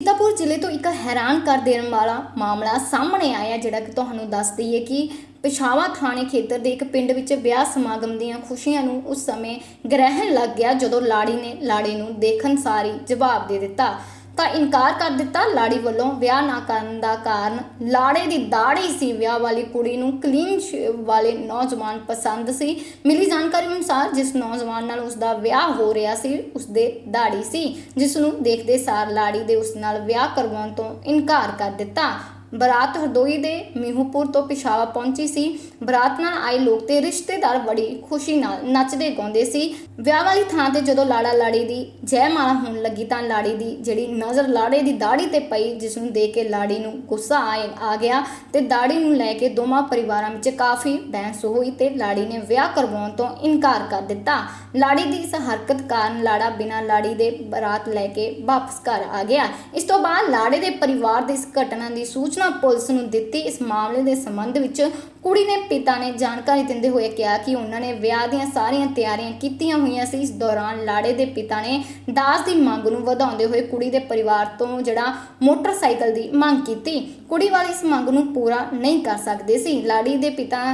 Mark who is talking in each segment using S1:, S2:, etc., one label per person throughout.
S1: ਸੀਤਾਪੁਰ ਜ਼ਿਲ੍ਹੇ ਤੋਂ ਇੱਕ ਹੈਰਾਨ ਕਰ ਦੇਣ ਵਾਲਾ ਮਾਮਲਾ ਸਾਹਮਣੇ ਆਇਆ, ਜਿਹੜਾ ਕਿ ਤੁਹਾਨੂੰ ਦੱਸ ਦਈਏ ਕਿ ਪਿਸ਼ਾਵਾ ਥਾਣੇ ਖੇਤਰ ਦੇ ਇੱਕ ਪਿੰਡ ਵਿੱਚ ਵਿਆਹ ਸਮਾਗਮ ਦੀਆਂ ਖੁਸ਼ੀਆਂ ਨੂੰ ਉਸ ਸਮੇਂ ਗ੍ਰਹਿਣ ਲੱਗ ਗਿਆ ਜਦੋਂ ਲਾੜੀ ਨੇ, ਲਾੜੇ ਨੂੰ ਦੇਖਣ ਸਾਰੀ ਜਵਾਬ ਦੇ ਦਿੱਤਾ। ਤਾਂ ਇਨਕਾਰ ਕਰ ਦਿੱਤਾ ਲਾੜੀ ਵੱਲੋਂ। ਵਿਆਹ ਨਾ ਕਰਨ ਦਾ ਕਾਰਨ ਲਾੜੇ ਦੀ ਦਾੜੀ ਸੀ। ਵਿਆਹ ਵਾਲੀ ਕੁੜੀ ਨੂੰ ਕਲੀਨ ਸ਼ੇਵ ਵਾਲੇ ਨੌਜਵਾਨ ਪਸੰਦ ਸੀ। ਮਿਲੀ ਜਾਣਕਾਰੀ ਅਨੁਸਾਰ ਜਿਸ ਨੌਜਵਾਨ ਨਾਲ ਉਸ ਦਾ ਵਿਆਹ ਹੋ ਰਿਹਾ ਸੀ ਉਸ ਦੇ ਦਾੜੀ ਸੀ। ਜਿਸ ਨੂੰ ਦੇਖਦੇ ਸਾਰ ਲਾੜੀ ਦੇ ਉਸ ਨਾਲ ਵਿਆਹ ਕਰਵਾਉਣ ਤੋਂ ਇਨਕਾਰ ਕਰ ਦਿੱਤਾ। ਬਰਾਤ ਹਰਦੋਈ ਦੇ ਮਿਹੂਪੁਰ ਤੋਂ ਪਿਸ਼ਾਵਾ ਪਹੁੰਚੀ ਸੀ। ਬਰਾਤ ਨਾਲ ਆਏ ਲੋਕ ਤੇ ਰਿਸ਼ਤੇਦਾਰ ਬੜੀ ਖੁਸ਼ੀ ਨਾਲ ਨੱਚਦੇ ਗਾਉਂਦੇ ਸੀ। ਵਿਆਹ ਵਾਲੀ ਥਾਂ ਤੇ ਜਦੋਂ ਲਾੜਾ ਲਾੜੀ ਦੀ ਜੈ ਮਾਲਾ ਹੋਣ ਲੱਗੀ ਤਾਂ ਲਾੜੀ ਦੀ ਜਿਹੜੀ ਨਜ਼ਰ ਲਾੜੇ ਦੀ ਦਾੜੀ ਤੇ ਪਈ, ਜਿਸ ਨੂੰ ਦੇਖ ਕੇ ਲਾੜੀ ਨੂੰ ਗੁੱਸਾ ਆਏ, ਆ ਗਿਆ ਤੇ ਦਾੜੀ ਨੂੰ ਲੈ ਕੇ ਦੋਵਾਂ ਪਰਿਵਾਰਾਂ ਵਿੱਚ ਕਾਫੀ ਬਹਿਸ ਹੋਈ ਤੇ ਲਾੜੀ ਨੇ ਵਿਆਹ ਕਰਵਾਉਣ ਤੋਂ ਇਨਕਾਰ ਕਰ ਦਿੱਤਾ। ਲਾੜੀ ਦੀ ਇਸ ਹਰਕਤ ਕਾਰਨ ਲਾੜਾ ਬਿਨਾਂ ਲਾੜੀ ਦੇ ਬਰਾਤ ਲੈ ਕੇ ਵਾਪਸ ਘਰ ਆ ਗਿਆ। ਇਸ ਤੋਂ ਬਾਅਦ ਲਾੜੇ ਦੇ ਪਰਿਵਾਰ ਦੀ ਇਸ ਘਟਨਾ ਦੀ ਸੂਚਨਾ ਪੁਲਿਸ ਨੂੰ ਦਿੱਤੀ। ਇਸ ਮਾਮਲੇ ਦੇ ਸੰਬੰਧ ਵਿੱਚ ਕੁੜੀ ਨੇ ਪਿਤਾ ਨੇ ਜਾਣਕਾਰੀ ਦਿੰਦੇ ਹੋਏ ਕਿਹਾ ਕਿ ਉਹਨਾਂ ਨੇ ਵਿਆਹ ਦੀਆਂ ਸਾਰੀਆਂ ਤਿਆਰੀਆਂ ਕੀਤੀਆਂ ਹੋਈਆਂ ਸੀ। ਇਸ ਦੌਰਾਨ ਲਾੜੇ ਦੇ ਪਿਤਾ ਨੇ ਦਾਸ ਦੀ ਮੰਗ ਨੂੰ ਵਧਾਉਂਦੇ ਹੋਏ ਕੁੜੀ ਦੇ ਪਰਿਵਾਰ ਤੋਂ ਜਿਹੜਾ ਮੋਟਰਸਾਈਕਲ ਦੀ ਮੰਗ ਕੀਤੀ। ਕੁੜੀ ਵਾਲੇ ਇਸ ਮੰਗ ਨੂੰ ਪੂਰਾ ਨਹੀਂ ਕਰ ਸਕਦੇ ਸੀ। ਲਾੜੀ ਦੇ ਪਿਤਾ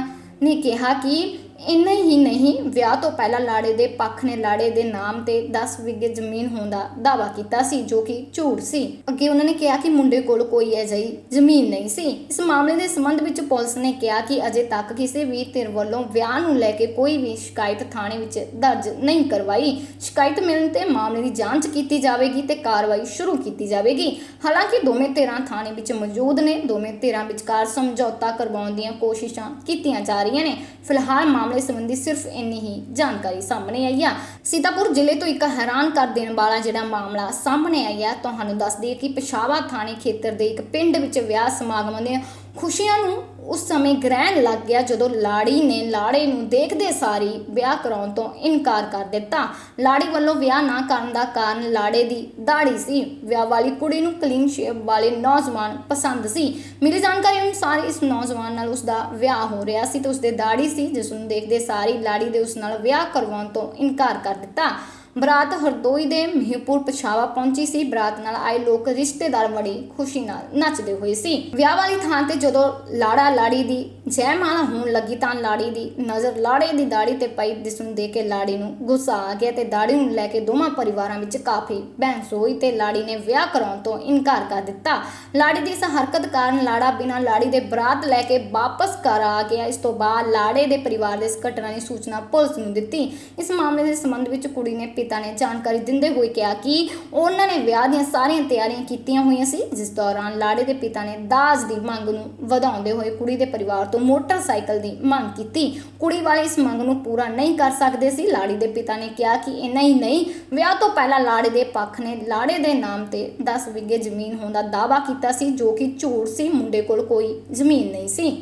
S1: ਨੇ ਕਿਹਾ ਕਿ ਇੰਨਾ ਹੀ ਨਹੀਂ, ਵਿਆਹ ਤੋਂ ਪਹਿਲਾਂ ਲਾੜੇ ਦੇ ਪੱਖ ਨੇ ਲਾੜੇ ਦੇ ਨਾਮ ਤੇ 10 ਵਿਗੇ ਜ਼ਮੀਨ ਹੋਣ ਦਾ ਦਾਅਵਾ ਕੀਤਾ ਸੀ, ਜੋ ਕਿ ਝੂਠ ਸੀ। ਅੱਗੇ ਉਹਨਾਂ ਨੇ ਕਿਹਾ ਕਿ ਮੁੰਡੇ ਕੋਲ ਕੋਈ ਅਜਿਹੀ ਜ਼ਮੀਨ ਨਹੀਂ ਸੀ। ਇਸ ਮਾਮਲੇ ਦੇ ਸੰਬੰਧ ਵਿੱਚ ਪੁਲਿਸ ਨੇ ਕਿਹਾ ਕਿ ਅਜੇ ਤੱਕ ਕਿਸੇ ਵੀ ਧਿਰ ਵੱਲੋਂ ਵਿਆਹ ਨੂੰ ਲੈ ਕੇ ਕੋਈ ਵੀ ਸ਼ਿਕਾਇਤ ਥਾਣੇ ਵਿੱਚ ਦਰਜ ਨਹੀਂ ਕਰਵਾਈ। ਸ਼ਿਕਾਇਤ ਮਿਲਣ ਤੇ ਮਾਮਲੇ ਦੀ ਜਾਂਚ ਕੀਤੀ ਜਾਵੇਗੀ ਤੇ ਕਾਰਵਾਈ ਸ਼ੁਰੂ ਕੀਤੀ ਜਾਵੇਗੀ। ਹਾਲਾਂਕਿ ਦੋਵੇਂ ਧਿਰਾਂ ਥਾਣੇ ਵਿੱਚ ਮੌਜੂਦ ਨੇ, ਦੋਵੇਂ ਧਿਰਾਂ ਵਿਚਕਾਰ ਸਮਝੌਤਾ ਕਰਵਾਉਣ ਦੀਆਂ ਕੋਸ਼ਿਸ਼ਾਂ ਕੀਤੀਆਂ ਜਾ ਰਹੀਆਂ ਨੇ। ਫਿਲਹਾਲ ਮਾਮਲੇ ਸੰਬੰਧੀ ਸਿਰਫ ਇੰਨੀ ਹੀ ਜਾਣਕਾਰੀ ਸਾਹਮਣੇ ਆਈ ਆ। ਸੀਤਾਪੁਰ ਜ਼ਿਲ੍ਹੇ ਤੋਂ ਇੱਕ ਹੈਰਾਨ ਕਰ ਦੇਣ ਵਾਲਾ ਜਿਹੜਾ ਮਾਮਲਾ ਸਾਹਮਣੇ ਆਇਆ ਤੁਹਾਨੂੰ ਦੱਸ ਦਈਏ ਕਿ ਪਿਸ਼ਾਵਾ ਥਾਣੇ ਖੇਤਰ ਦੇ ਇੱਕ ਪਿੰਡ ਵਿੱਚ ਵਿਆਹ ਸਮਾਗਮਾਂ ਦੀਆਂ ਖੁਸ਼ੀਆਂ ਨੂੰ ਉਸ ਸਮੇਂ ਗ੍ਰਹਿਣ ਲੱਗ ਗਿਆ ਜਦੋਂ ਲਾੜੀ ਨੇ ਲਾੜੇ ਨੂੰ ਦੇਖਦੇ ਸਾਰੀ ਵਿਆਹ ਕਰਾਉਣ ਤੋਂ ਇਨਕਾਰ ਕਰ ਦਿੱਤਾ। ਲਾੜੀ ਵੱਲੋਂ ਵਿਆਹ ਨਾ ਕਰਨ ਦਾ ਕਾਰਨ ਲਾੜੇ ਦੀ ਦਾੜੀ ਸੀ। ਵਿਆਹ ਵਾਲੀ ਕੁੜੀ ਨੂੰ ਕਲੀਨ ਸ਼ੇਪ ਵਾਲੇ ਨੌਜਵਾਨ ਪਸੰਦ ਸੀ। ਮਿਲੀ ਜਾਣਕਾਰੀ ਅਨੁਸਾਰ ਇਸ ਨੌਜਵਾਨ ਨਾਲ ਉਸ ਦਾ ਵਿਆਹ ਹੋ ਰਿਹਾ ਸੀ ਤੇ ਉਸ ਦੇ ਦਾੜੀ ਸੀ, ਜਿਸ ਨੂੰ ਦੇਖਦੇ ਸਾਰੀ ਲਾੜੀ ਦੇ ਉਸ ਨਾਲ ਵਿਆਹ ਕਰਵਾਉਣ ਤੋਂ ਇਨਕਾਰ ਕਰ ਦਿੱਤਾ। ਬਰਾਤ ਹਰਦੋਈ ਦੇ ਮਹੀਪੁਰ ਪਛਾਵਾ ਪਹੁੰਚੀ ਸੀ। ਬਰਾਤ ਨਾਲ ਆਏ ਲੋਕ ਰਿਸ਼ਤੇਦਾਰ ਬੜੀ ਖੁਸ਼ੀ ਨਾਲ ਨੱਚਦੇ ਹੋਏ ਸੀ। ਵਿਆਹ ਵਾਲੀ ਥਾਂ ਤੇ ਜਦੋਂ ਲਾੜਾ ਲਾੜੀ ਦੀ ਜੈ ਹੋਣ ਲੱਗੀ ਤਾਂ ਲਾੜੀ ਦੀ ਨਜ਼ਰ ਲਾੜੇ ਦੀ ਦਾੜੀ ਤੇ ਪਈ। ਜਿਸ ਨੂੰ ਦੇਖ ਕੇ ਲਾੜੀ ਨੂੰ ਗੁੱਸਾ ਆ ਗਿਆ ਤੇ ਦਾੜੀ ਨੂੰ ਲੈ ਕੇ ਦੋਵਾਂ ਪਰਿਵਾਰਾਂ ਵਿੱਚ ਕਾਫੀ ਬਹਿਸ ਹੋਈ ਤੇ ਲਾੜੀ ਨੇ ਵਿਆਹ ਕਰਾਉਣ ਤੋਂ ਇਨਕਾਰ ਕਰ ਦਿੱਤਾ। ਲਾੜੀ ਦੀ ਇਸ ਹਰਕਤ ਕਾਰਨ ਲਾੜਾ ਬਿਨਾਂ ਲਾੜੀ ਦੇ ਬਰਾਤ ਲੈ ਕੇ ਵਾਪਸ ਘਰ ਆ ਗਿਆ। ਇਸ ਤੋਂ ਬਾਅਦ ਲਾੜੇ ਦੇ ਪਰਿਵਾਰ ਦੇ ਇਸ ਘਟਨਾ ਦੀ ਸੂਚਨਾ ਪੁਲਿਸ ਨੂੰ ਦਿੱਤੀ। ਇਸ ਮਾਮਲੇ ਦੇ ਸੰਬੰਧ ਵਿੱਚ ਕੁੜੀ ਨੇ ਪਿਤਾ ਨੇ ਜਾਣਕਾਰੀ ਦਿੰਦੇ ਹੋਏ ਕਿਹਾ ਕਿ ਉਹਨਾਂ ਨੇ ਵਿਆਹ ਦੀਆਂ ਸਾਰੀਆਂ ਤਿਆਰੀਆਂ ਕੀਤੀਆਂ ਹੋਈਆਂ ਸੀ, ਜਿਸ ਦੌਰਾਨ ਲਾੜੇ ਦੇ ਪਿਤਾ ਨੇ ਦਾਜ ਦੀ ਮੰਗ ਨੂੰ ਵਧਾਉਂਦੇ ਹੋਏ ਕੁੜੀ ਦੇ ਪਰਿਵਾਰ ਤੋਂ ਮੋਟਰਸਾਈਕਲ ਦੀ ਮੰਗ ਕੀਤੀ। ਕੁੜੀ ਵਾਲੇ ਇਸ ਮੰਗ ਨੂੰ ਪੂਰਾ ਨਹੀਂ ਕਰ ਸਕਦੇ ਸੀ। ਲਾੜੀ ਦੇ ਪਿਤਾ ਨੇ ਕਿਹਾ ਕਿ ਇੰਨਾ ਹੀ ਨਹੀਂ, ਵਿਆਹ ਤੋਂ ਪਹਿਲਾਂ ਲਾੜੇ ਦੇ ਪੱਖ ਨੇ ਲਾੜੇ ਦੇ ਨਾਮ ਤੇ 10 ਵਿਗੇ ਜ਼ਮੀਨ ਹੋਣ ਦਾ ਦਾਅਵਾ ਕੀਤਾ ਸੀ, ਜੋ ਕਿ ਝੂਠ ਸੀ, ਮੁੰਡੇ ਕੋਲ ਕੋਈ ਜ਼ਮੀਨ ਨਹੀਂ ਸੀ।